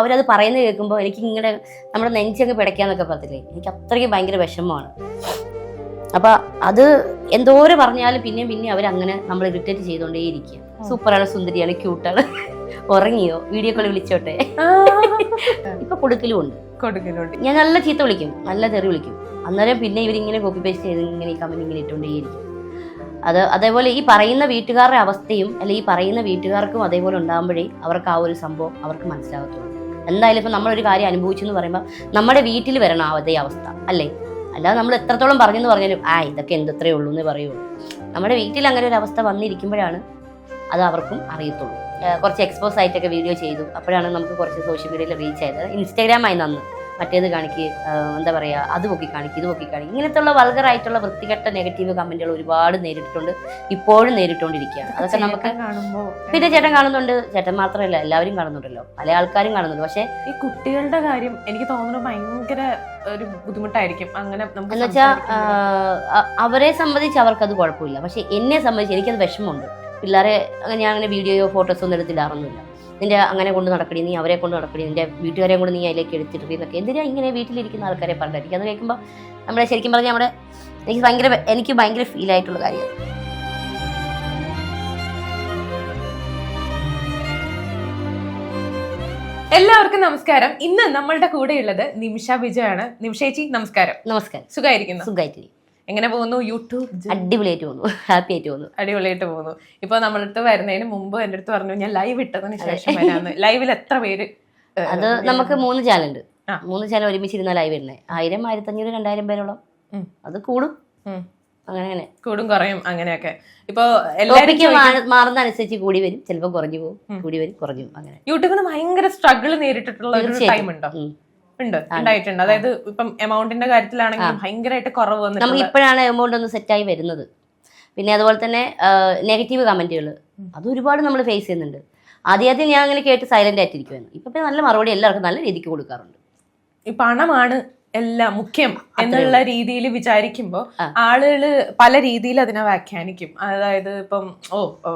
അവരത് പറയുന്നത് കേൾക്കുമ്പോൾ എനിക്ക് ഇങ്ങനെ നമ്മുടെ നെഞ്ചങ്ങ് പിടയ്ക്കാന്നൊക്കെ പറയത്തില്ലേ? എനിക്ക് അത്രയ്ക്ക് ഭയങ്കര വിഷമമാണ്. അപ്പൊ അത് എന്തോരം പറഞ്ഞാലും പിന്നെയും പിന്നെയും അവരങ്ങനെ നമ്മൾ ഇറിറ്റേറ്റ് ചെയ്തുകൊണ്ടേയിരിക്കുക സൂപ്പറാണ് സുന്ദരിയാണ് ക്യൂട്ടാണ്. ഉറങ്ങിയോ? വീഡിയോ കോൾ വിളിച്ചോട്ടെ. ഇപ്പൊ കൊടുക്കലും ഉണ്ട് ഞാൻ നല്ല ചീത്ത വിളിക്കും. നല്ല തെറി വിളിക്കും. അന്നേരം പിന്നെ ഇവരിങ്ങനെ കോപ്പി പേസ്റ്റ് ചെയ്ത് ഇങ്ങനെ ഈ കമന്റ് ഇങ്ങനെ ഇട്ടുകൊണ്ടേയിരിക്കും അത് അതേപോലെ ഈ പറയുന്ന വീട്ടുകാരുടെ അവസ്ഥയും അല്ലെങ്കിൽ ഈ പറയുന്ന വീട്ടുകാർക്കും അതേപോലെ ഉണ്ടാകുമ്പോഴേ അവർക്ക് ആ ഒരു സംഭവം അവർക്ക് മനസ്സിലാകത്തുള്ളൂ എന്തായാലും ഇപ്പം നമ്മളൊരു കാര്യം അനുഭവിച്ചു എന്ന് പറയുമ്പോൾ നമ്മുടെ വീട്ടിൽ വരണം അതേ അവസ്ഥ അല്ലേ? അല്ലാതെ നമ്മൾ എത്രത്തോളം പറഞ്ഞെന്ന് പറഞ്ഞാലും ആ ഇതൊക്കെ എന്തത്രേ ഉള്ളൂ എന്ന് പറയുള്ളൂ. നമ്മുടെ വീട്ടിൽ അങ്ങനെ ഒരു അവസ്ഥ വന്നിരിക്കുമ്പോഴാണ് അത് അവർക്കും അറിയത്തുള്ളൂ. കുറച്ച് എക്സ്പോസ് ആയിട്ടൊക്കെ വീഡിയോ ചെയ്തു. അപ്പോഴാണ് നമുക്ക് കുറച്ച് സോഷ്യൽ മീഡിയയിൽ റീച്ച് ആയത്. ഇൻസ്റ്റാഗ്രാമായി നന്ന്. മറ്റേത് കാണിക്ക് എന്താ പറയുക അത് പൊക്കി കാണിക്ക് ഇത് പൊക്കി കാണിക്ക്. ഇങ്ങനത്തുള്ള വൾഗറായിട്ടുള്ള വൃത്തികെട്ട നെഗറ്റീവ് കമന്റുകൾ ഒരുപാട് നേരിട്ടിട്ടുണ്ട് ഇപ്പോഴും നേരിട്ടുകൊണ്ടിരിക്കുകയാണ് അതൊക്കെ നമുക്ക് കാണുമ്പോൾ പിന്നെ ചേട്ടൻ കാണുന്നുണ്ട്. ചേട്ടൻ മാത്രമല്ല എല്ലാവരും കാണുന്നുണ്ടല്ലോ. പല ആൾക്കാരും കാണുന്നുണ്ട്. പക്ഷേ ഈ കുട്ടികളുടെ കാര്യം എനിക്ക് തോന്നുന്നു ഭയങ്കര ഒരു ബുദ്ധിമുട്ടായിരിക്കും. അങ്ങനെ എന്ന് വെച്ചാൽ അവരെ സംബന്ധിച്ച് അവർക്കത് കുഴപ്പമില്ല. പക്ഷെ എന്നെ സംബന്ധിച്ച് എനിക്കത് വിഷമമുണ്ട്. പിള്ളേരെ അങ്ങനെ ഞാൻ അങ്ങനെ വീഡിയോയോ ഫോട്ടോസോ ഒന്നും എടുത്തിടാറൊന്നുമില്ല. നിന്റെ അങ്ങനെ കൊണ്ട് നടക്കടി നീ അവരെ കൊണ്ട് നടക്കടി നിന്റെ വീട്ടുകാരെ കൊണ്ട് നീ അതിലേക്ക് എടുത്തിട്ട് എന്നൊക്കെ. എന്തിനാ ഇങ്ങനെ വീട്ടിലിരിക്കുന്ന ആൾക്കാരെ പറഞ്ഞിരിക്കും അത് കേൾക്കുമ്പോൾ നമ്മളെ ശരിക്കും പറഞ്ഞാൽ നമ്മുടെ എനിക്ക് ഭയങ്കര എനിക്ക് ഭയങ്കര ഫീൽ ആയിട്ടുള്ള കാര്യം. എല്ലാവർക്കും നമസ്കാരം. ഇന്ന് നമ്മളുടെ കൂടെയുള്ളത് നിമിഷ വിജയാണ്. നിമിഷേച്ചി നമസ്കാരം. നമസ്കാരം. സുഖമായിരിക്കുന്നു സുഖമായിട്ട് എങ്ങനെ പോകുന്നു? യൂട്യൂബ് അടിപൊളിയായിട്ട് പോകുന്നു. ഹാപ്പി ആയിട്ട് പോകുന്നു. അടിപൊളിയായിട്ട് പോകുന്നു. ഇപ്പൊ നമ്മുടെ അടുത്ത് വരുന്നതിന് മുമ്പ് എന്റെ അടുത്ത് പറഞ്ഞു ഞാൻ ലൈവ് ഇട്ടതിന് ശേഷം വരാന്ന്. ലൈവിൽ എത്ര പേര് അത് നമുക്ക് മൂന്ന് ചാനലുണ്ട് ഉണ്ട്. മൂന്ന് ചാനൽ ഒരുമിച്ചിരുന്ന ലൈവ് ഇടുന്നത് ആയിരം ആയിരത്തഞ്ഞൂറ് രണ്ടായിരം പേരോളം. അത് കൂടും. അങ്ങനെ കൂടും കുറയും അങ്ങനെയൊക്കെ. ഇപ്പൊ എല്ലാരും ടോപ്പിക്ക് മാറുന്ന അനുസരിച്ച് കൂടി വരും. ചിലപ്പോൾ കുറഞ്ഞു പോകും കൂടി വരും കുറഞ്ഞു അങ്ങനെ. യൂട്യൂബിൽ ഭയങ്കര സ്ട്രഗിൾ നേരിട്ടിട്ടുള്ള ഒരു ടൈം ഉണ്ടോ. ഉണ്ട് ഉണ്ടായിട്ടുണ്ട്. അതായത് ഇപ്പം എമൗണ്ടിന്റെ കാര്യത്തിലാണെങ്കിലും ഭയങ്കരമായിട്ട് കുറവ് നമുക്ക് വന്നിട്ടുണ്ട് ഇപ്പോഴാണ് എമൗണ്ട് ഒന്ന് സെറ്റായി വരുന്നത്. പിന്നെ അതുപോലെ തന്നെ നെഗറ്റീവ് കമന്റുകൾ അത് ഒരുപാട് നമ്മൾ ഫേസ് ചെയ്യുന്നുണ്ട്. ആദ്യം ആദ്യം ഞാൻ അങ്ങനെ കേട്ട് സൈലന്റ് ആയിട്ടിരിക്കുമായിരുന്നു ഇപ്പൊ പിന്നെ നല്ല മറുപടി എല്ലാവർക്കും നല്ല രീതിക്ക് കൊടുക്കാറുണ്ട്. ഈ പണമാണ് എല്ലാം മുഖ്യം എന്നുള്ള രീതിയിൽ വിചാരിക്കുമ്പോ ആളുകൾ ആളുകൾ പല രീതിയിൽ അതിനെ വ്യാഖ്യാനിക്കും. അതായത് ഇപ്പം ഓ ഓ,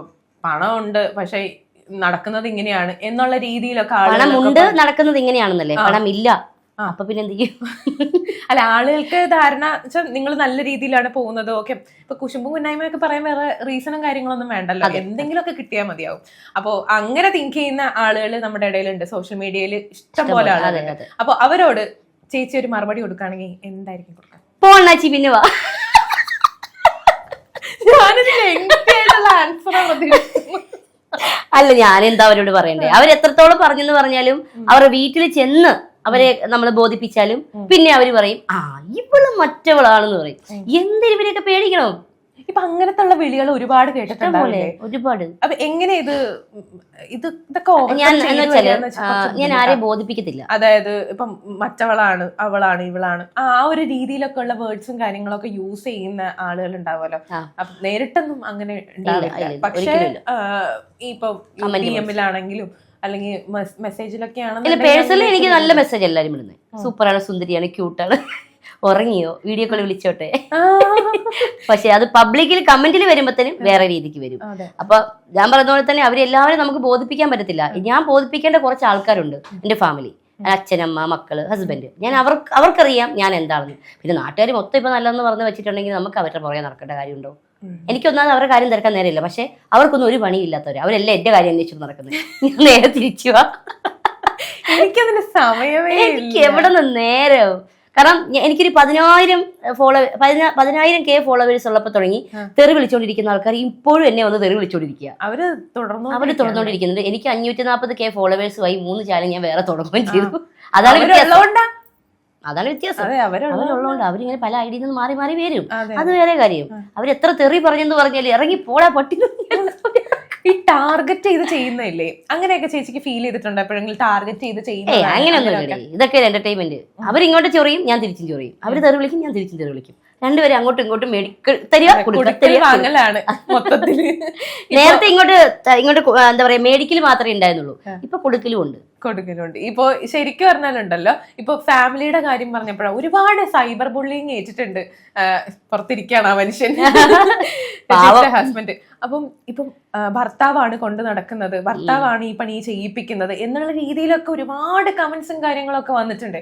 പണമുണ്ട് പക്ഷെ നടക്കുന്നത് ഇങ്ങനെയാണ് എന്നുള്ള രീതിയിലൊക്കെ പണം ആളുകളൊക്കെ ഉണ്ട് നടക്കുന്നത് ഇങ്ങനെയാണെന്നല്ലേ? പണമില്ല. പണം ഇല്ല ആ. അപ്പൊ പിന്നെ എന്ത് ചെയ്യും? അല്ല ആളുകൾക്ക് ധാരണ വെച്ചാൽ നിങ്ങൾ നല്ല രീതിയിലാണ് പോകുന്നത്. ഓക്കെ. ഇപ്പൊ കുശുമ്പും കുന്നായ്മയൊക്കെ പറയാൻ വേറെ റീസണും കാര്യങ്ങളൊന്നും വേണ്ടല്ലോ. എന്തെങ്കിലും എന്തെങ്കിലുമൊക്കെ കിട്ടിയാൽ മതിയാവും. അപ്പോ അങ്ങനെ തിങ്ക് ചെയ്യുന്ന ആളുകൾ നമ്മുടെ ഇടയിലുണ്ട്. സോഷ്യൽ മീഡിയയിൽ ഇഷ്ടം പോലെ ആളുകളുണ്ട്. അപ്പോൾ അപ്പൊ അവരോട് ചേച്ചി ഒരു മറുപടി കൊടുക്കുകയാണെങ്കിൽ എന്തായിരിക്കും കൊടുക്കുക പോണാച്ചി പിന്നെ വാ. അല്ല ഞാൻ എന്താ അവരോട് പറയണ്ടേ? അവരെത്രത്തോളം പറഞ്ഞെന്ന് പറഞ്ഞാലും അവരുടെ വീട്ടിൽ ചെന്ന് അവരെ നമ്മൾ ബോധിപ്പിച്ചാലും പിന്നെ അവർ പറയും ആ ഇവൾ മറ്റവളാണെന്ന് പറയും. എന്തിനു ഇവരെയൊക്കെ പേടിക്കണം? ഇപ്പൊ അങ്ങനത്തെ ഉള്ള വിളികൾ ഒരുപാട് കേട്ടിട്ടുണ്ട് ഒരുപാട്. അപ്പൊ എങ്ങനെ ഇത് ഇത് ഇതൊക്കെ ഞാൻ ഞാൻ. ആരെയും ബോധിപ്പിക്കത്തില്ല. അതായത് ഇപ്പം മറ്റവളാണ് അവളാണ് ഇവളാണ്. ആ ഒരു രീതിയിലൊക്കെ ഉള്ള വേർഡ്സും കാര്യങ്ങളൊക്കെ യൂസ് ചെയ്യുന്ന ആളുകൾ ഉണ്ടാവുമല്ലോ. അപ്പൊ നേരിട്ടൊന്നും അങ്ങനെ ഉണ്ടാവില്ല. പക്ഷെ. ഇപ്പൊ ഡി എമ്മിലാണെങ്കിലും അല്ലെങ്കിൽ മെസ്സേജിലൊക്കെയാണ് പേഴ്സണലി എനിക്ക് നല്ല മെസ്സേജ് എല്ലാരും ഇടുന്നത്. സൂപ്പറാണ് സുന്ദരിയാണ് ക്യൂട്ടാണ് ഉറങ്ങിയോ? വീഡിയോ കോൾ വിളിച്ചോട്ടെ. പക്ഷെ അത് പബ്ലിക്കിൽ കമന്റിൽ വരുമ്പോഴത്തേനും വേറെ രീതിക്ക് വരും. അപ്പൊ ഞാൻ പറഞ്ഞ പോലെ തന്നെ അവരെല്ലാവരും നമുക്ക് ബോധിപ്പിക്കാൻ പറ്റത്തില്ല. ഞാൻ ബോധിപ്പിക്കേണ്ട കുറച്ച് ആൾക്കാരുണ്ട് എന്റെ ഫാമിലി അച്ഛനമ്മ മക്കൾ ഹസ്ബൻഡ് ഞാൻ അവർക്ക് അവർക്കറിയാം ഞാൻ എന്താണെന്ന്. പിന്നെ നാട്ടുകാർ മൊത്തം ഇപ്പൊ നല്ലതെന്ന് പറഞ്ഞ് വെച്ചിട്ടുണ്ടെങ്കിൽ നമുക്ക് അവരുടെ പുറകെ നടക്കേണ്ട കാര്യമുണ്ടോ. എനിക്കൊന്നാമത് അവരുടെ കാര്യം തിരക്കാൻ നേരമില്ല. പക്ഷെ അവർക്കൊന്നും ഒരു പണിയില്ലാത്തവർ അവരെല്ലാം എന്റെ കാര്യം അന്വേഷിച്ചു നടക്കുന്നത് ഞാൻ നേരെ തിരിച്ചു എനിക്കതിന് സമയമേ എനിക്ക് എവിടെ നിന്ന് നേരം? കാരണം എനിക്കൊരു പതിനായിരം ഫോളോ പതിനായിരം കെ ഫോളോവേഴ്സ് ഉള്ളപ്പോൾ തുടങ്ങി തെറി വിളിച്ചുകൊണ്ടിരിക്കുന്ന ആൾക്കാർ ഇപ്പോഴും എന്നെ വന്ന് തെറി വിളിച്ചുകൊണ്ടിരിക്കുക അവർ തുടർന്നു അവർ തുടർന്നോണ്ടിരിക്കുന്നുണ്ട്. എനിക്ക് അഞ്ഞൂറ്റി നാൽപ്പത് കെ ഫോളോവേഴ്സുമായി മൂന്ന് ചാനൽ ഞാൻ വേറെ തുടങ്ങുകയും ചെയ്തു അതാണ് അതാണ് വ്യത്യാസം. അവരുള്ളതുകൊണ്ട് അവരിങ്ങനെ പല ഐഡിയിൽ നിന്ന് മാറി മാറി വരും. അത് വേറെ കാര്യം. അവർ എത്ര തെറി പറഞ്ഞെന്ന് പറഞ്ഞാൽ ഇറങ്ങി പോടാ പട്ടി ഈ ടാർഗറ്റ് ചെയ്ത് ചെയ്യുന്നില്ലേ അങ്ങനെയൊക്കെ ചേച്ചിക്ക് ഫീൽ ചെയ്തിട്ടുണ്ട്? എപ്പോഴെങ്കിലും ടാർഗറ്റ് ചെയ്ത് ചെയ്യുന്ന അങ്ങനെയൊന്നും ഇതൊക്കെ എന്റർടൈൻമെന്റ് അവരിങ്ങോട്ട് ചൊറിയും ഞാൻ തിരിച്ചും ചൊറിയും. അവർ തെറി വിളിക്കും ഞാൻ തിരിച്ചും തെറി വിളിക്കും. രണ്ടുപേരും അങ്ങോട്ടും ഇങ്ങോട്ടും മെഡിക്കൽ തരിക വാങ്ങലാണ് മൊത്തത്തിൽ നേരത്തെ ഇങ്ങോട്ട് ഇങ്ങോട്ട് എന്താ പറയാ മേടിക്കൽ മാത്രമേ ഉണ്ടായിരുന്നുള്ളൂ. ഇപ്പൊ കൊടുക്കലും ഉണ്ട്. കൊടുക്കുന്നുണ്ട്. ഇപ്പൊ ശരിക്കും പറഞ്ഞാലുണ്ടല്ലോ ഇപ്പൊ ഫാമിലിയുടെ കാര്യം പറഞ്ഞപ്പോഴാണ് ഒരുപാട് സൈബർ ബുള്ളിങ് ഏറ്റിട്ടുണ്ട്. പുറത്തിരിക്കുകയാണ് ആ മനുഷ്യൻ. ഹസ്ബൻഡ്. അപ്പം ഇപ്പം ഭർത്താവാണ് കൊണ്ട് നടക്കുന്നത്. ഭർത്താവാണ് ഈ പണി ചെയ്യിപ്പിക്കുന്നത് എന്നുള്ള രീതിയിലൊക്കെ ഒരുപാട് കമന്റ്സും കാര്യങ്ങളൊക്കെ വന്നിട്ടുണ്ട്.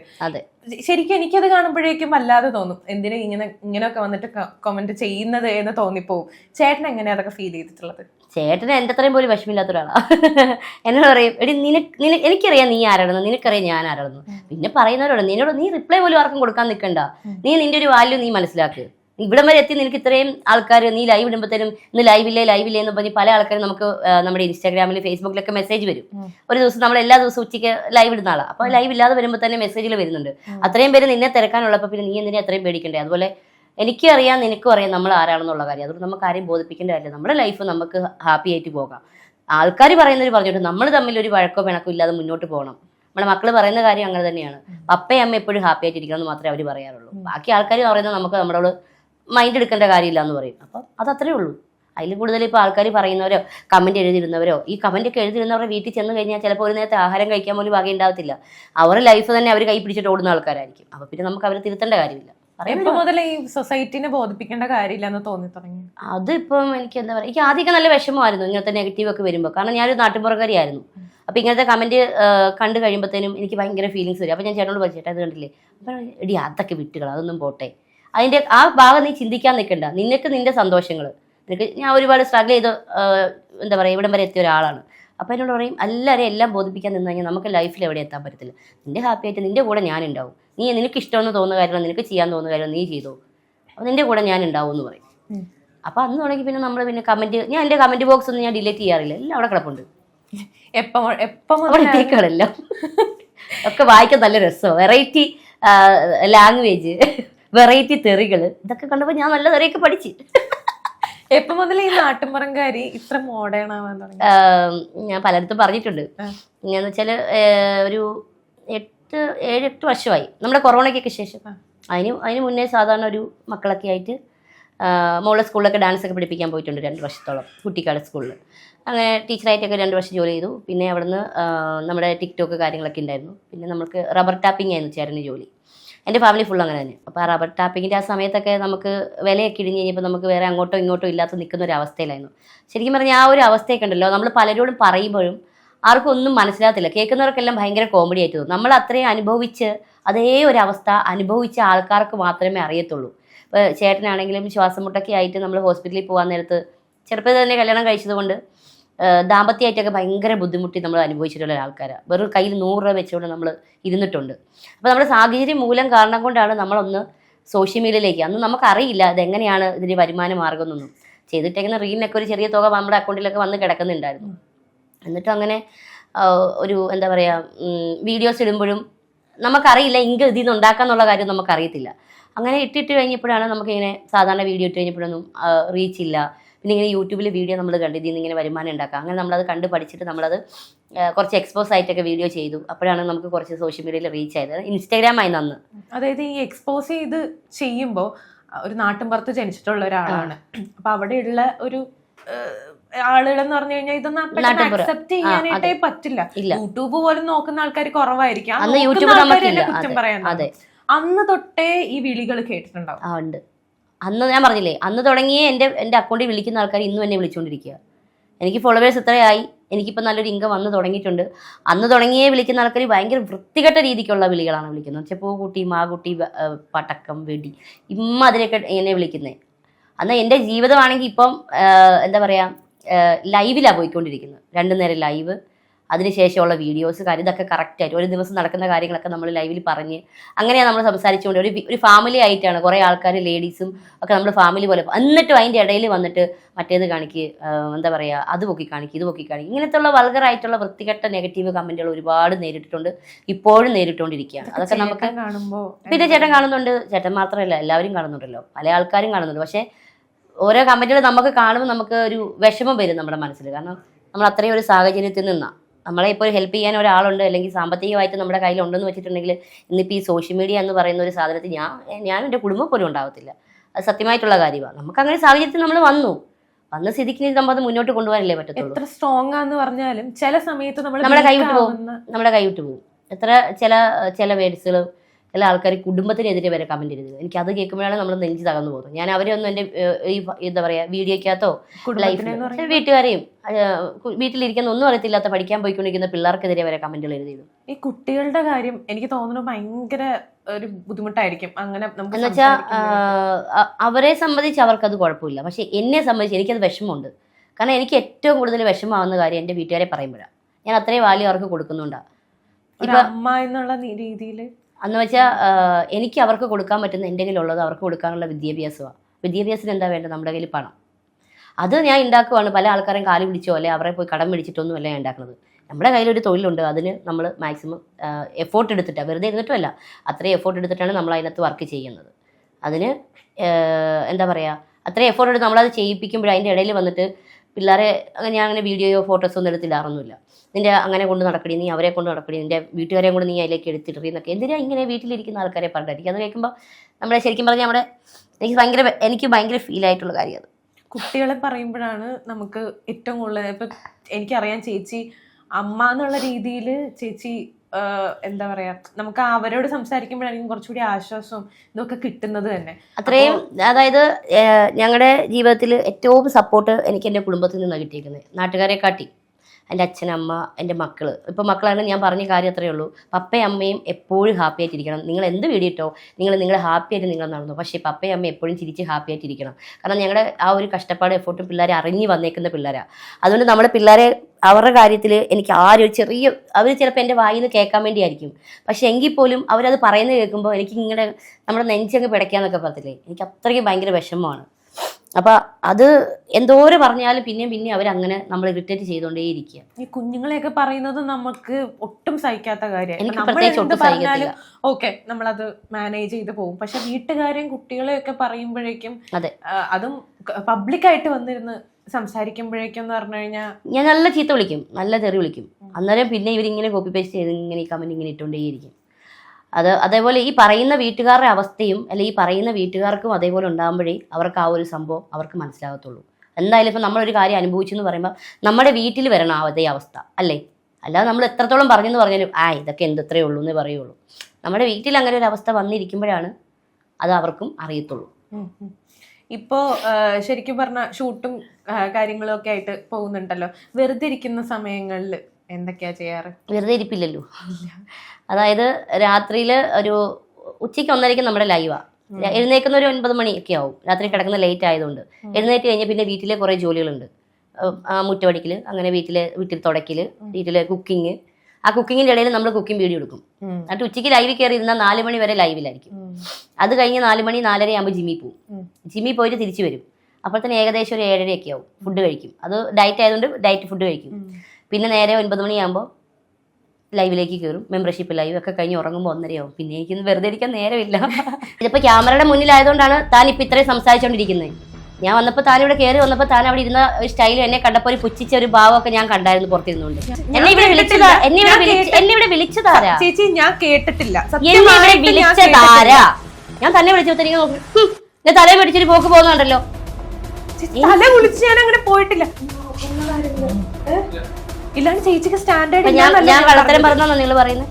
ശരിക്കും എനിക്കത് കാണുമ്പോഴേക്കും വല്ലാതെ തോന്നും. എന്തിനാ ഇങ്ങനെ ഇങ്ങനെയൊക്കെ വന്നിട്ട് കമന്റ് ചെയ്യുന്നത് എന്ന് തോന്നിപ്പോവും. ചേട്ടൻ എങ്ങനെയാ അതൊക്കെ ഫീൽ ചെയ്തിട്ടുള്ളത്? ചേട്ടന് എന്റെ അത്രയും പോലും വിഷമില്ലാത്ത ഒരാളാ. എന്നോട് പറയും എടി നിനക്ക് നിനക്ക് എനിക്കറിയാം നീ ആരാണെന്ന് നിനക്കറിയാം ഞാൻ ആരാണെന്ന്. പിന്നെ പറയുന്നവരോട് നിന്നോട് നീ റിപ്ലൈ പോലും ആർക്കും കൊടുക്കാൻ നിൽക്കണ്ട നീ നിന്റെ ഒരു വാല്യൂ നീ മനസ്സിലാക്ക്. ഇവിടം വരെ എത്തി നിനക്ക് ഇത്രയും ആൾക്കാർ നീ ലൈവ് ഇടുമ്പോഴത്തേനും ഇന്ന് ലൈവില്ലേ ലൈവില്ലേ എന്ന് പറഞ്ഞ് പല ആൾക്കാരും നമുക്ക് നമ്മുടെ ഇൻസ്റ്റാഗ്രാമിൽ ഫേസ്ബുക്കിലൊക്കെ മെസ്സേജ് വരും. ഒരു ദിവസം നമ്മൾ എല്ലാ ദിവസവും ഉച്ചയ്ക്ക് ലൈവ് ഇടുന്ന ആളാണ് അപ്പോൾ ലൈവ് ഇല്ലാതെ വരുമ്പോൾ തന്നെ മെസ്സേജിൽ വരുന്നുണ്ട്. അത്രയും പേര് നിന്നെ തിരക്കാനുള്ളപ്പോൾ പിന്നെ നീ എന്തിനാ അത്രയും പേടിക്കണ്ടേ? അതുപോലെ എനിക്കും അറിയാം നിനക്കും അറിയാം നമ്മൾ ആരാണെന്നുള്ള കാര്യം. അതുകൊണ്ട് നമുക്ക് ആരെയും ബോധിപ്പിക്കേണ്ട കാര്യമില്ല. നമ്മുടെ ലൈഫ് നമുക്ക് ഹാപ്പി ആയിട്ട് പോകാം. ആൾക്കാർ പറയുന്നവർ പറഞ്ഞിട്ട് നമ്മൾ തമ്മിൽ ഒരു വഴക്കോ പിണക്കോ ഇല്ലാതെ മുന്നോട്ട് പോകണം. നമ്മുടെ മക്കൾ പറയുന്ന കാര്യം അങ്ങനെ തന്നെയാണ്. അപ്പയും അമ്മ എപ്പോഴും ഹാപ്പി ആയിട്ടിരിക്കണം എന്ന് മാത്രമേ അവർ പറയാറുള്ളൂ. ബാക്കി ആൾക്കാർ പറയുന്നത് നമുക്ക് നമ്മളോട് മൈൻഡ് എടുക്കേണ്ട കാര്യമില്ല എന്ന് പറയും. അപ്പം അത് അത്രേ ഉള്ളൂ. അതിൽ കൂടുതൽ ഇപ്പോൾ ആൾക്കാർ പറയുന്നവരോ കമന്റ് എഴുതിയിരുന്നവരോ ഈ കമന്റ് ഒക്കെ എഴുതിയിരുന്നവരുടെ വീട്ടിൽ ചെന്ന് കഴിഞ്ഞാൽ ചിലപ്പോൾ ഒരു നേരത്തെ ആഹാരം കഴിക്കാൻ പോലും ഭാഗ്യം ഉണ്ടാവത്തില്ല. അവരുടെ ലൈഫ് തന്നെ അവർ കൈ പിടിച്ചിട്ട് ഓടുന്ന ആൾക്കാരായിരിക്കും. അപ്പോൾ പിന്നെ നമുക്ക് അവരെ തിരുത്തേണ്ട കാര്യമില്ല. എപ്പോ മുതൽ ഈ സൊസൈറ്റിനെ ബോധിപ്പിക്കേണ്ട കാര്യമില്ല എന്ന് തോന്നി തുടങ്ങി. അതിപ്പം എനിക്ക് എന്താ പറയുക എനിക്ക് ആദ്യമൊക്കെ നല്ല വിഷമമായിരുന്നു ഇങ്ങനത്തെ നെഗറ്റീവ് ഒക്കെ വരുമ്പോൾ കാരണം ഞാനൊരു നാട്ടുപുറക്കാരിയായിരുന്നു അപ്പൊ ഇങ്ങനത്തെ കമന്റ് കണ്ടു കഴിയുമ്പോഴത്തേനും എനിക്ക് ഭയങ്കര ഫീലിങ്സ് വരും. അപ്പൊ ഞാൻ ചേട്ടനോട് പറഞ്ഞു ചേട്ടാ അത് കണ്ടില്ലേ? അപ്പൊ എടി അതൊക്കെ വിട്ടുകൾ അതൊന്നും പോട്ടെ. അതിന്റെ ആ ഭാഗം നീ ചിന്തിക്കാൻ നിൽക്കണ്ട. നിനക്ക് നിന്റെ സന്തോഷങ്ങൾ നിനക്ക് ഞാൻ ഒരുപാട് സ്ട്രഗിൾ ചെയ്ത് എന്താ പറയുക ഇവിടം വരെ എത്തിയ ഒരാളാണ്. അപ്പം എന്നോട് പറയും എല്ലാവരെയും എല്ലാം ബോധിപ്പിക്കാൻ നിന്ന് കഴിഞ്ഞാൽ നമുക്ക് ലൈഫിൽ എവിടെ എത്താൻ പറ്റത്തില്ല? നിന്റെ ഹാപ്പി ആയിട്ട് നിന്റെ കൂടെ ഞാൻ ഉണ്ടാവും നീ നിനക്ക് ഇഷ്ടമെന്ന് തോന്നുന്ന കാര്യം നിനക്ക് ചെയ്യാൻ തോന്നുന്ന കാര്യം നീ ചെയ്തോ. അപ്പം നിന്റെ കൂടെ ഞാൻ ഉണ്ടാവും എന്ന് പറയും. ഉം. അപ്പൊ അന്ന് തുടങ്ങി പിന്നെ നമ്മൾ പിന്നെ കമന്റ് ഞാൻ എന്റെ കമന്റ് ബോക്സ് ഒന്നും ഞാൻ ഡിലീറ്റ് ചെയ്യാറില്ല. എല്ലാം അവിടെ കിടപ്പുണ്ട്. എപ്പം എപ്പം അവിടെ മുതൽ ഒക്കെ വായിക്കാൻ നല്ല രസമാണ് വെറൈറ്റി ലാംഗ്വേജ് വെറൈറ്റി തെറികൾ ഇതൊക്കെ കണ്ടപ്പോൾ ഞാൻ നല്ല തെറിയൊക്കെ പഠിച്ച്. എപ്പോ മുതൽ ഈ നാട്ടുമ്പുറംകാരി ഇത്ര മോഡേൺ ആവാൻ തുടങ്ങി? ഞാൻ പലയിടത്തും പറഞ്ഞിട്ടുണ്ട്. ഞാൻ വെച്ചാൽ ഒരു എട്ട് ഏഴ് എട്ട് വർഷമായി. നമ്മുടെ കൊറോണയ്ക്കൊക്കെ ശേഷം. അതിന് അതിന് മുന്നേ സാധാരണ ഒരു മക്കളൊക്കെ ആയിട്ട് മോളെ സ്കൂളിലൊക്കെ ഡാൻസ് ഒക്കെ പഠിപ്പിക്കാൻ പോയിട്ടുണ്ട് രണ്ട് വർഷത്തോളം കുട്ടിക്കാട് സ്കൂളിൽ അങ്ങനെ ടീച്ചറായിട്ടൊക്കെ രണ്ട് വർഷം ജോലി ചെയ്തു. പിന്നെ അവിടുന്ന് നമ്മുടെ ടിക്ടോക്ക് കാര്യങ്ങളൊക്കെ ഉണ്ടായിരുന്നു. പിന്നെ നമുക്ക് റബ്ബർ ടാപ്പിംഗ് ആയിരുന്നു ചേർന്ന് ജോലി. എന്റെ ഫാമിലി ഫുൾ അങ്ങനെ തന്നെ. അപ്പോൾ ആ റബ്ബർ ടാപ്പിങ്ങിന്റെ ആ സമയത്തൊക്കെ നമുക്ക് വിലയൊക്കെ ഇടിഞ്ഞ് കഴിഞ്ഞപ്പോൾ നമുക്ക് വേറെ അങ്ങോട്ടോ ഇങ്ങോട്ടോ ഇല്ലാത്ത നിൽക്കുന്ന ഒരു അവസ്ഥയിലായിരുന്നു. ശരിക്കും പറഞ്ഞാൽ ആ ഒരു അവസ്ഥയൊക്കെ ഉണ്ടല്ലോ. നമ്മൾ പലരോടും പറയുമ്പോഴും ആർക്കും ഒന്നും മനസ്സിലാകത്തില്ല. കേൾക്കുന്നവർക്കെല്ലാം ഭയങ്കര കോമഡി ആയിട്ട് തോന്നും. നമ്മൾ അത്രയും അനുഭവിച്ച് അതേ ഒരു അവസ്ഥ അനുഭവിച്ച ആൾക്കാർക്ക് മാത്രമേ അറിയത്തുള്ളൂ. ഇപ്പോൾ ചേട്ടനാണെങ്കിലും ശ്വാസം മുട്ടൊക്കെ ആയിട്ട് നമ്മൾ ഹോസ്പിറ്റലിൽ പോകാൻ നേരത്ത് ചെറുപ്പത്തിൽ തന്നെ കല്യാണം കഴിച്ചതുകൊണ്ട് ദാമ്പത്യമായിട്ടൊക്കെ ഭയങ്കര ബുദ്ധിമുട്ടി നമ്മൾ അനുഭവിച്ചിട്ടുള്ള ആൾക്കാരാണ് വെറും കയ്യിൽ നൂറ് രൂപ വെച്ചുകൊണ്ട് നമ്മൾ ഇരുന്നിട്ടുണ്ട്. അപ്പോൾ നമ്മുടെ സാഹചര്യം മൂലം കാരണം കൊണ്ടാണ് നമ്മളൊന്ന് സോഷ്യൽ മീഡിയയിലേക്ക് അന്ന് നമുക്കറിയില്ല ഇതെങ്ങനെയാണ് ഇതിന് വരുമാന മാർഗം എന്നൊന്നും. ചെയ്തിട്ടേക്കുന്ന റീലിനൊക്കെ ഒരു ചെറിയ തുക നമ്മുടെ അക്കൗണ്ടിലൊക്കെ വന്ന് കിടക്കുന്നുണ്ടായിരുന്നു. എന്നിട്ട് അങ്ങനെ ഒരു എന്താ പറയുക വീഡിയോസ് ഇടുമ്പോഴും നമുക്കറിയില്ല ഇങ്ക് ഇതിൽ നിന്ന് ഉണ്ടാക്കാന്നുള്ള കാര്യം നമുക്കറിയത്തില്ല. അങ്ങനെ ഇട്ടിട്ട് കഴിഞ്ഞപ്പോഴാണ് നമുക്കിങ്ങനെ സാധാരണ വീഡിയോ ഇട്ട് കഴിഞ്ഞപ്പോഴൊന്നും റീച്ച് ഇല്ല. പിന്നെ ഇങ്ങനെ യൂട്യൂബിൽ വീഡിയോ നമ്മൾ കണ്ടു ഇതിൽ നിന്ന് ഇങ്ങനെ വരുമാനം ഉണ്ടാക്കാം. അങ്ങനെ നമ്മളത് കണ്ട് പഠിച്ചിട്ട് നമ്മളത് കുറച്ച് എക്സ്പോസ് ആയിട്ടൊക്കെ വീഡിയോ ചെയ്തു. അപ്പോഴാണ് നമുക്ക് കുറച്ച് സോഷ്യൽ മീഡിയയിൽ റീച്ച് ആയത്. ഇൻസ്റ്റാഗ്രാം ആയി നന്ന്. അതായത് ഈ എക്സ്പോസ് ചെയ്ത് ചെയ്യുമ്പോൾ ഒരു നാട്ടിൻപുറത്ത് ജനിച്ചിട്ടുള്ള ഒരാളാണ്. അപ്പൊ അവിടെയുള്ള ഒരു ആളുകളെന്ന് പറഞ്ഞു കഴിഞ്ഞാൽ ഇതൊന്നും അക്സെപ്റ്റ് ചെയ്യാനായിട്ടേ പറ്റില്ല. യൂട്യൂബ് പോലും നോക്കുന്ന ആൾക്കാർ കുറവായിരിക്കും. അന്ന് കുറ്റം പറയാൻ അന്ന് തൊട്ടേ ഈ വിളികൾ കേട്ടിട്ടുണ്ടാവും. അന്ന് ഞാൻ പറഞ്ഞില്ലേ അന്ന് തുടങ്ങിയേ എന്റെ എന്റെ അക്കൗണ്ടിൽ വിളിക്കുന്ന ആൾക്കാർ ഇന്നും എന്നെ വിളിച്ചുകൊണ്ടിരിക്കുക എനിക്ക് ഫോളോവേഴ്സ് ഇത്രയായി. എനിക്കിപ്പോൾ നല്ലൊരു ഇൻകം വന്ന് തുടങ്ങിയിട്ടുണ്ട്. അന്ന് തുടങ്ങിയേ വിളിക്കുന്ന ആൾക്കാർ ഭയങ്കര വൃത്തികെട്ട രീതിക്കുള്ള വിളികളാണ് വിളിക്കുന്നത്. വെച്ചാൽ പൂക്കുട്ടി മാകുട്ടി പടക്കം വെടി ഇമ്മ അതിനൊക്കെ എന്നെ വിളിക്കുന്നത് എന്നാൽ എന്റെ ജീവിതമാണെങ്കിൽ ഇപ്പം എന്താ പറയുക ലൈവിലാണ് പോയിക്കൊണ്ടിരിക്കുന്നത്. രണ്ടു നേരം ലൈവ്. അതിനുശേഷമുള്ള വീഡിയോസ് കാര്യം ഇതൊക്കെ കറക്റ്റായിട്ട് ഒരു ദിവസം നടക്കുന്ന കാര്യങ്ങളൊക്കെ നമ്മൾ ലൈവിൽ പറഞ്ഞ് അങ്ങനെയാണ് നമ്മൾ സംസാരിച്ചുകൊണ്ട് ഒരു ഒരു ഫാമിലി ആയിട്ടാണ് കുറേ ആൾക്കാർ ലേഡീസും ഒക്കെ നമ്മൾ ഫാമിലി പോലെ എന്നിട്ടും അതിന്റെ ഇടയിൽ വന്നിട്ട് മറ്റേത് കാണിക്ക് എന്താ പറയുക അത് പൊക്കി കാണിക്കുക ഇത് പൊക്കി കാണിക്കുക ഇങ്ങനത്തെയുള്ള വൾഗറായിട്ടുള്ള വൃത്തികെട്ട നെഗറ്റീവ് കമന്റുകൾ ഒരുപാട് നേരിട്ടിട്ടുണ്ട് ഇപ്പോഴും നേരിട്ടുകൊണ്ടിരിക്കുകയാണ് അതൊക്കെ നമുക്ക് കാണുമ്പോൾ കാണുമ്പോ പിന്നെ ചേട്ടൻ കാണുന്നുണ്ട്. ചേട്ടൻ മാത്രമല്ല എല്ലാവരും കാണുന്നുണ്ടല്ലോ. പല ആൾക്കാരും കാണുന്നുണ്ട്. പക്ഷേ ഓരോ കമന്റുകൾ നമുക്ക് കാണുമ്പോൾ നമുക്ക് ഒരു വിഷമം വരും നമ്മുടെ മനസ്സിൽ. കാരണം നമ്മൾ അത്രയും ഒരു സാഹചര്യത്തിൽ നിന്നാണ് നമ്മളെ ഇപ്പോൾ ഹെൽപ്പ് ചെയ്യാൻ ഒരാളുണ്ട് അല്ലെങ്കിൽ സാമ്പത്തികമായിട്ട് നമ്മുടെ കയ്യിലുണ്ടെന്ന് വെച്ചിട്ടുണ്ടെങ്കിൽ ഇന്നിപ്പോൾ ഈ സോഷ്യൽ മീഡിയ എന്ന് പറയുന്ന ഒരു സാധനത്തിൽ ഞാൻ ഞാൻ എന്റെ കുടുംബം പോലും ഉണ്ടാവത്തില്ല. അത് സത്യമായിട്ടുള്ള കാര്യമാണ്. നമുക്ക് അങ്ങനെ സാഹചര്യത്തിൽ നമ്മൾ വന്നു. വന്ന സ്ഥിതിക്ക് നമ്മൾ അത് മുന്നോട്ട് കൊണ്ടുപോകാനല്ലേ പറ്റത്തുള്ളൂ. എത്ര സ്ട്രോങ് ആന്ന് പറഞ്ഞാലും ചില സമയത്ത് നമ്മൾ നമ്മുടെ കൈവിട്ട് പോകും. നമ്മുടെ കൈവിട്ട് പോകും. എത്ര ചില ചില വേഡ്സുകൾ ചില ആൾക്കാർ കുടുംബത്തിനെതിരെ വരെ കമന്റ് ചെയ്തത് എനിക്ക് അത് കേൾക്കുമ്പോഴാണ് നമ്മൾ നെഞ്ചു തകർന്നു പോകുന്നത്. ഞാൻ അവരെ ഒന്നും എന്റെ ഈ എന്താ പറയാ വീഡിയോക്കകത്തോ ലൈഫിൽ വീട്ടുകാരെയും വീട്ടിലിരിക്കുന്ന ഒന്നും അറിയത്തില്ലാത്ത പഠിക്കാൻ പോയിക്കൊണ്ടിരിക്കുന്ന പിള്ളേർക്കെതിരെ വരെ കമന്റുകൾ എഴുതിയത് ഈ കുട്ടികളുടെ കാര്യം എനിക്ക് തോന്നുന്നു ഭയങ്കര ഒരു ബുദ്ധിമുട്ടായിരിക്കും. അങ്ങനെ നമുക്ക് അവരെ സംബന്ധിച്ച് അവർക്കത് കുഴപ്പമില്ല. പക്ഷെ എന്നെ സംബന്ധിച്ച് എനിക്കത് വിഷമമുണ്ട്. കാരണം എനിക്ക് ഏറ്റവും കൂടുതൽ വിഷമമാവുന്ന കാര്യം എന്റെ വീട്ടുകാരെ പറയുമ്പോഴാണ് ഞാൻ അത്രയും വാല്യൂ അവർക്ക് കൊടുക്കുന്നുണ്ടാ. ഒരു അമ്മ എന്നുള്ള രീതിയിൽ അന്ന് വെച്ചാൽ എനിക്ക് അവർക്ക് കൊടുക്കാൻ പറ്റുന്ന എന്റെ കയ്യിലുള്ളത് അവർക്ക് കൊടുക്കാനുള്ള വിദ്യാഭ്യാസമാണ്. വിദ്യാഭ്യാസത്തിന് എന്താ വേണ്ടത്? നമ്മുടെ കയ്യിൽ പണം. അത് ഞാൻ ഉണ്ടാക്കുവാണ് പല ആൾക്കാരെയും കാലി പിടിച്ചോ അല്ലെ അവരെ പോയി കടം പിടിച്ചിട്ടൊന്നും അല്ല ഞാൻ ഉണ്ടാക്കുന്നത് നമ്മുടെ കയ്യിലൊരു തൊഴിലുണ്ട്. അതിന് നമ്മൾ മാക്സിമം എഫോർട്ട് എടുത്തിട്ടാണ് വെറുതെ ഇരുന്നിട്ടുമല്ല. അത്രയും എഫോർട്ട് എടുത്തിട്ടാണ് നമ്മൾ അതിനകത്ത് വർക്ക് ചെയ്യുന്നത്. അതിന് എന്താ പറയുക അത്രയും എഫോർട്ട് എടുത്ത് നമ്മളത് ചെയ്യിപ്പിക്കുമ്പോൾ അതിന്റെ ഇടയിൽ വന്നിട്ട് പിള്ളേരെ ഞാൻ അങ്ങനെ വീഡിയോയോ ഫോട്ടോസോ ഒന്നും എടുത്തില്ലാറൊന്നുമില്ല നിന്റെ അങ്ങനെ കൊണ്ട് നടക്കടി നീ അവരെ കൊണ്ട് നടക്കടി നിന്റെ വീട്ടുകാരെ കൊണ്ട് നീ അതിലേക്ക് എടുത്തിടറി എന്നൊക്കെ. എന്തിനാ ഇങ്ങനെ വീട്ടിലിരിക്കുന്ന ആൾക്കാരെ പറഞ്ഞിട്ട് അത് കേൾക്കുമ്പോൾ നമ്മളെ ശരിക്കും പറഞ്ഞാൽ നമ്മുടെ എനിക്ക് ഭയങ്കര എനിക്ക് ഭയങ്കര ഫീൽ ആയിട്ടുള്ള കാര്യം അത്. കുട്ടികളെ പറയുമ്പോഴാണ് നമുക്ക് ഏറ്റവും കൂടുതൽ ഇപ്പൊ എനിക്കറിയാം ചേച്ചി അമ്മ എന്നുള്ള രീതിയിൽ ചേച്ചി എന്താ പറയാ നമുക്ക് അവരോട് സംസാരിക്കുമ്പോഴായിരിക്കും കുറച്ചുകൂടി ആശ്വാസവും ഇതൊക്കെ കിട്ടുന്നത് തന്നെ. അത്രയും അതായത് ഞങ്ങളുടെ ജീവിതത്തിൽ ഏറ്റവും സപ്പോർട്ട് എനിക്ക് എന്റെ കുടുംബത്തിൽ നിന്നാണ് കിട്ടിയിരിക്കുന്നത് നാട്ടുകാരെ കാട്ടി എന്റെ അച്ഛനമ്മ എന്റെ മക്കൾ ഇപ്പോൾ മക്കളാണ് ഞാൻ പറഞ്ഞ കാര്യം അത്രയേ ഉള്ളൂ. പപ്പയും അമ്മയും എപ്പോഴും ഹാപ്പി ആയിട്ടിരിക്കണം. നിങ്ങൾ എന്ത് വീഡിയോ നിങ്ങൾ നിങ്ങൾ ഹാപ്പി ആയിട്ട് നിങ്ങൾ നടന്നു. പക്ഷേ പപ്പയും അമ്മയും എപ്പോഴും ചിരിച്ച് ഹാപ്പി ആയിട്ടിരിക്കണം. കാരണം ഞങ്ങളുടെ ആ ഒരു കഷ്ടപ്പാട് എഫോർട്ടും പിള്ളേരെ അറിഞ്ഞ് വന്നേക്കുന്ന പിള്ളേരാണ് അതുകൊണ്ട് നമ്മുടെ പിള്ളേരെ അവരുടെ കാര്യത്തിൽ എനിക്ക് ആരും ഒരു ചെറിയ അവർ ചിലപ്പോൾ എന്റെ വായിൽ നിന്ന് കേൾക്കാൻ വേണ്ടിയായിരിക്കും. പക്ഷേ എങ്കിൽ പോലും അവരത് പറയുന്നത് കേൾക്കുമ്പോൾ എനിക്ക് ഇങ്ങനെ നമ്മുടെ നെഞ്ചങ്ങ് പിടയ്ക്കാന്നൊക്കെ പറയത്തില്ലേ എനിക്ക് അത്രയ്ക്ക് ഭയങ്കര വിഷമമാണ്. അപ്പം അത് എന്തോരം പറഞ്ഞാലും പിന്നെയും പിന്നെയും അവരങ്ങനെ നമ്മൾ ഇറിറ്റേറ്റ് ചെയ്തുകൊണ്ടേയിരിക്കുക ഈ കുഞ്ഞുങ്ങളെയൊക്കെ പറയുന്നത് നമുക്ക് ഒട്ടും സഹിക്കാത്ത കാര്യമാണ് ഓക്കെ നമ്മളത് മാനേജ് ചെയ്ത് പോകും പക്ഷെ വീട്ടുകാരെയും കുട്ടികളെയൊക്കെ പറയുമ്പോഴേക്കും അതെ. അതും പബ്ലിക്കായിട്ട് വന്നിരുന്ന് സംസാരിക്കുമ്പോഴേക്കും എന്ന് പറഞ്ഞു കഴിഞ്ഞാൽ ഞാൻ നല്ല ചീത്ത വിളിക്കും. നല്ല തെറി വിളിക്കും. അന്നേരം പിന്നെ ഇവരിങ്ങനെ കോപ്പി പേസ്റ്റ് ചെയ്ത് ഇങ്ങനെ കമന്റ് ഇങ്ങനെ ഇട്ടുകൊണ്ടേയിരിക്കും അത് അതേപോലെ ഈ പറയുന്ന വീട്ടുകാരുടെ അവസ്ഥയും അല്ലെ ഈ പറയുന്ന വീട്ടുകാർക്കും അതേപോലെ ഉണ്ടാകുമ്പോഴേ അവർക്ക് ആ ഒരു സംഭവം അവർക്ക് മനസ്സിലാകത്തുള്ളൂ. എന്തായാലും ഇപ്പം നമ്മളൊരു കാര്യം അനുഭവിച്ചു എന്ന് പറയുമ്പോൾ നമ്മുടെ വീട്ടിൽ വരണം ആ അതേ അവസ്ഥ അല്ലേ? അല്ലാതെ നമ്മൾ എത്രത്തോളം പറഞ്ഞെന്ന് പറഞ്ഞാലും ആ ഇതൊക്കെ എന്തത്രേ ഉള്ളൂ എന്നേ പറയുള്ളൂ. നമ്മുടെ വീട്ടിൽ അങ്ങനെ ഒരു അവസ്ഥ വന്നിരിക്കുമ്പോഴാണ് അത് അവർക്കും അറിയത്തുള്ളൂ. ഉം ഉം. ഇപ്പോ ശരിക്കും പറഞ്ഞ ഷൂട്ടും കാര്യങ്ങളും ഒക്കെ ആയിട്ട് പോകുന്നുണ്ടല്ലോ. വെറുതെ ഇരിക്കുന്ന സമയങ്ങളിൽ എന്തൊക്കെയാ ചെയ്യാറ്? വെറുതെ ഇരിപ്പില്ലല്ലോ. അതായത് രാത്രിയിൽ ഒരു ഉച്ചയ്ക്ക് ഒന്നരയ്ക്ക് നമ്മുടെ ലൈവാണ് എഴുന്നേക്കുന്ന ഒരു ഒൻപത് മണിയൊക്കെ ആവും. രാത്രി കിടക്കുന്ന ലേറ്റ് ആയതുകൊണ്ട്. എഴുന്നേറ്റ് കഴിഞ്ഞാൽ പിന്നെ വീട്ടിലെ കുറേ ജോലികളുണ്ട്. മുറ്റമടിക്കൽ അങ്ങനെ വീട്ടിലെ വീട്ടിൽ തുടക്കൽ വീട്ടിലെ കുക്കിങ് ആ കുക്കിങ്ങിന്റെ ഇടയിൽ നമ്മൾ കുക്കിംഗ് വീഡിയോ എടുക്കും. എന്നിട്ട് ഉച്ചയ്ക്ക് ലൈവിൽ കയറി ഇരുന്നാൽ നാല് മണി വരെ ലൈവിലായിരിക്കും. അത് കഴിഞ്ഞ് നാല് മണി നാലര ആകുമ്പോൾ ജിമ്മിൽ പോകും ജിമ്മി ജിമ്മിൽ പോയിട്ട് തിരിച്ചു വരും. അപ്പോൾ തന്നെ ഏകദേശം ഒരു ഏഴരയൊക്കെ ആവും. ഫുഡ് കഴിക്കും. അത് ഡയറ്റ് ആയതുകൊണ്ട് ഡയറ്റ് ഫുഡ് കഴിക്കും. പിന്നെ നേരെ ഒൻപത് മണിയാകുമ്പോൾ ലൈവിലേക്ക് കയറും മെമ്പർഷിപ്പ് ലൈവ് ഒക്കെ കഴിഞ്ഞ് ഉറങ്ങുമ്പോൾ ഒന്നരയാവും. പിന്നെ എനിക്ക് വെറുതെ ഇരിക്കാൻ നേരമില്ല. ഇതിപ്പോൾ ക്യാമറയുടെ മുന്നിലായതുകൊണ്ടാണ് താൻ ഇപ്പം ഇത്രയും സംസാരിച്ചുകൊണ്ടിരിക്കുന്നത് ഞാൻ വന്നപ്പോൾ താൻ ഇവിടെ കയറി വന്നപ്പോൾ താൻ അവിടെ ഇരുന്ന ഒരു സ്റ്റൈലും എന്നെ കണ്ടപ്പോൾ ഒരു പുച്ഛിച്ച ഒരു ഭാവമൊക്കെ ഞാൻ കണ്ടായിരുന്നു പുറത്തിരുന്നുകൊണ്ട്. എന്നെ ഇവിടെ വിളിച്ചതാ? എന്നെ ഇവിടെ വിളിച്ച എന്നെ ഇവിടെ വിളിച്ചതാരാ? ചേച്ചി ഞാൻ കേട്ടിട്ടില്ല. എന്നെ ഇവിടെ വിളിച്ചതാരാ? ഞാൻ തന്നെ വിളിച്ചപ്പോൾ എനിക്ക് നോക്കും. തലയിൽ പിടിച്ചൊരു പോക്ക് പോകുന്നുണ്ടല്ലോ. തല വിളിച്ച് ഞാൻ അങ്ങനെ പോയിട്ടില്ല? ഇല്ലാണ്ട് ചേച്ചിക്ക് സ്റ്റാൻഡേർഡ് ഞാൻ ഞാൻ കള്ളത്തരം പറഞ്ഞാണോ നിങ്ങൾ പറയുന്നത്?